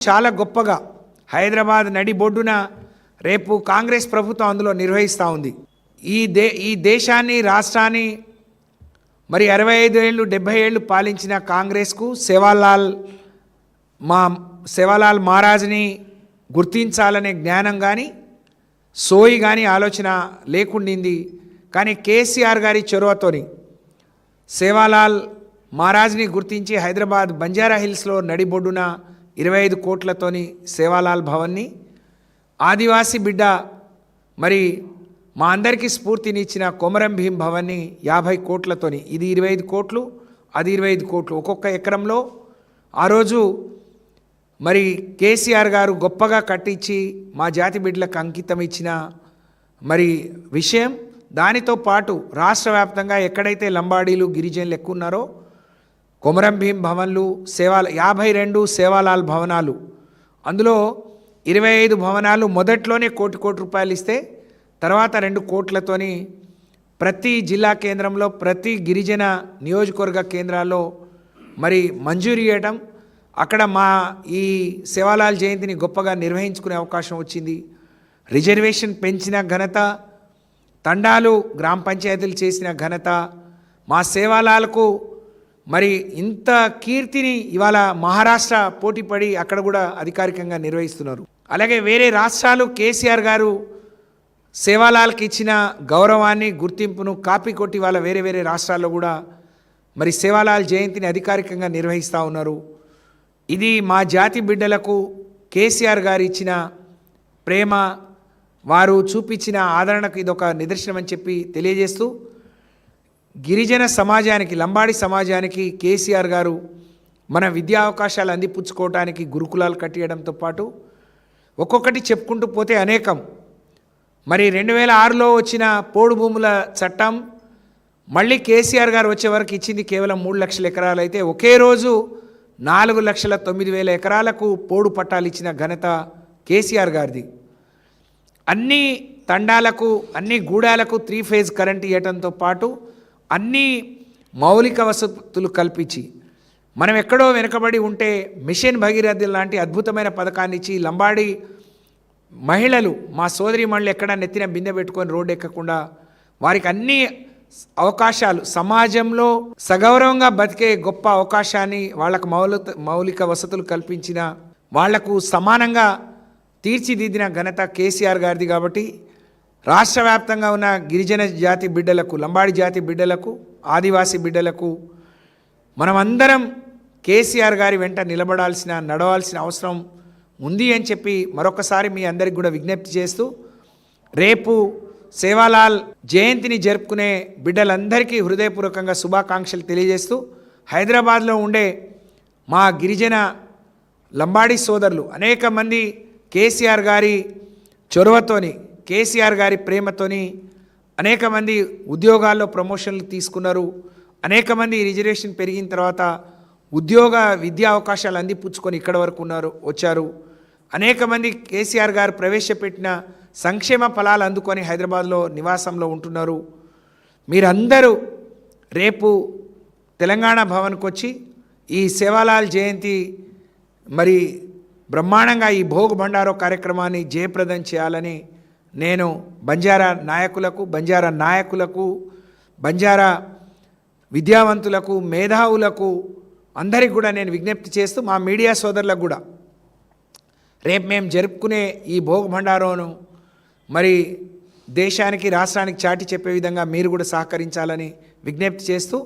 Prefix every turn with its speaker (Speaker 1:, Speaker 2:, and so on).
Speaker 1: చాలా గొప్పగా హైదరాబాద్ నడిబొడ్డున రేపు కాంగ్రెస్ ప్రభుత్వం అందులో నిర్వహిస్తూ ఉంది. ఈ దే ఈ దేశాన్ని రాష్ట్రాన్ని మరి అరవై ఐదు ఏళ్ళు డెబ్భై ఏళ్ళు పాలించిన కాంగ్రెస్కు సేవాలాల్ మా సేవాలాల్ మహారాజ్ని గుర్తించాలనే జ్ఞానం కానీ సోయి కానీ ఆలోచన లేకుండింది. కానీ కేసీఆర్ గారి చొరవతోని సేవాలాల్ మహారాజ్ని గుర్తించి హైదరాబాద్ బంజారా హిల్స్లో నడిబొడ్డున ఇరవై ఐదు కోట్లతోని సేవాలాల్ భవన్ని. ఆదివాసీ బిడ్డ మరి మా అందరికీ స్ఫూర్తినిచ్చిన కొమరం భీం భవన్ని యాభై కోట్లతోని. ఇది ఇరవై ఐదు కోట్లు అది ఇరవై ఐదు కోట్లు. ఒక్కొక్క ఎకరంలో ఆ రోజు మరి కేసీఆర్ గారు గొప్పగా కట్టించి మా జాతి బిడ్డలకు అంకితం ఇచ్చిన మరి విషయం. దానితో పాటు రాష్ట్ర వ్యాప్తంగా ఎక్కడైతే లంబాడీలు గిరిజనులు ఎక్కువ ఉన్నారో కొమరం భీం భవన్లు సేవాల యాభై రెండు సేవాలాల్ భవనాలు. అందులో ఇరవై ఐదు భవనాలు మొదట్లోనే కోటి కోటి రూపాయలు ఇస్తే తర్వాత రెండు కోట్లతోని ప్రతి జిల్లా కేంద్రంలో ప్రతి గిరిజన నియోజకవర్గ కేంద్రాల్లో మరి మంజూరు చేయడం అక్కడ మా ఈ సేవాలాల్ జయంతిని గొప్పగా నిర్వహించుకునే అవకాశం వచ్చింది. రిజర్వేషన్ పెంచిన ఘనత తండాలు గ్రామ పంచాయతీలు చేసిన ఘనత మా సేవాలాలకు మరి ఇంత కీర్తిని ఇవాళ మహారాష్ట్ర పోటీపడి అక్కడ కూడా అధికారికంగా నిర్వహిస్తున్నారు. అలాగే వేరే రాష్ట్రాలు కేసీఆర్ గారు సేవాలాల్కి ఇచ్చిన గౌరవాన్ని గుర్తింపును కాపీ కొట్టి వాళ్ళ వేరే వేరే రాష్ట్రాల్లో కూడా మరి సేవాలాల్ జయంతిని అధికారికంగా నిర్వహిస్తూ ఉన్నారు. ఇది మా జాతి బిడ్డలకు కేసీఆర్ గారు ఇచ్చిన ప్రేమ వారు చూపించిన ఆదరణకు ఇదొక నిదర్శనం అని చెప్పి తెలియజేస్తూ గిరిజన సమాజానికి లంబాడి సమాజానికి కేసీఆర్ గారు మన విద్యా అవకాశాలు అందిపుచ్చుకోవటానికి గురుకులాలు కట్టియడంతో పాటు ఒక్కొక్కటి చెప్పుకుంటూ పోతే అనేకం. మరి రెండు వేల ఆరులో వచ్చిన పోడు భూముల చట్టం మళ్ళీ కేసీఆర్ గారు వచ్చే వరకు ఇచ్చింది కేవలం మూడు లక్షల ఎకరాలు అయితే ఒకే రోజు నాలుగు లక్షల తొమ్మిది వేల ఎకరాలకు పోడు పట్టాలు ఇచ్చిన ఘనత కేసీఆర్ గారిది. అన్ని తండాలకు అన్ని గూడాలకు త్రీ ఫేజ్ కరెంట్ ఇవ్వటంతో పాటు అన్ని మౌలిక వసతులు కల్పించి మనం ఎక్కడో వెనుకబడి ఉంటే మిషన్ భగీరథ లాంటి అద్భుతమైన పథకాన్ని ఇచ్చి లంబాడి మహిళలు మా సోదరి మహిళలు ఎక్కడ నెత్తిన బిందె పెట్టుకొని రోడ్డు ఎక్కకుండా వారికి అన్ని అవకాశాలు సమాజంలో సగౌరవంగా బతికే గొప్ప అవకాశాన్ని వాళ్ళకు మౌలిక మౌలిక వసతులు కల్పించిన వాళ్ళకు సమానంగా తీర్చిదిద్దిన ఘనత కేసీఆర్ గారిది కాబట్టి రాష్ట్ర వ్యాప్తంగా ఉన్న గిరిజన జాతి బిడ్డలకు లంబాడి జాతి బిడ్డలకు ఆదివాసీ బిడ్డలకు మనమందరం కేసీఆర్ గారి వెంట నిలబడాల్సిన నడవాల్సిన అవసరం ఉంది అని చెప్పి మరొకసారి మీ అందరికి కూడా విజ్ఞప్తి చేస్తూ రేపు సేవాలాల్ జయంతిని జరుపుకునే బిడ్డలందరికీ హృదయపూర్వకంగా శుభాకాంక్షలు తెలియజేస్తూ హైదరాబాద్లో ఉండే మా గిరిజన లంబాడి సోదరులు అనేక మంది కేసీఆర్ గారి చొరవతోని కేసీఆర్ గారి ప్రేమతోని అనేక మంది ఉద్యోగాల్లో ప్రమోషన్లు తీసుకున్నారు. అనేక మంది రిజర్వేషన్ పెరిగిన తర్వాత ఉద్యోగ విద్యా అవకాశాలు అందిపుచ్చుకొని ఇక్కడ వరకు ఉన్నారు వచ్చారు. అనేక మంది కేసీఆర్ గారు ప్రవేశపెట్టిన సంక్షేమ ఫలాలు అందుకొని హైదరాబాద్లో నివాసంలో ఉంటున్నారు. మీరందరూ రేపు తెలంగాణ భవన్కి వచ్చి ఈ సేవాలాల్ జయంతి మరి బ్రహ్మాండంగా ఈ భోగ భండారో కార్యక్రమాన్ని జయప్రదం చేయాలని నేను బంజారా నాయకులకు బంజారా నాయకులకు బంజారా విద్యావంతులకు మేధావులకు అందరికి కూడా నేను విజ్ఞప్తి చేస్తూ మా మీడియా సోదరులకు కూడా. రేపు మేము జరుపుకునే ఈ భోగభండారోను మరి దేశానికి రాష్ట్రానికి చాటి చెప్పే విధంగా మీరు కూడా సహకరించాలని విజ్ఞప్తి చేస్తూ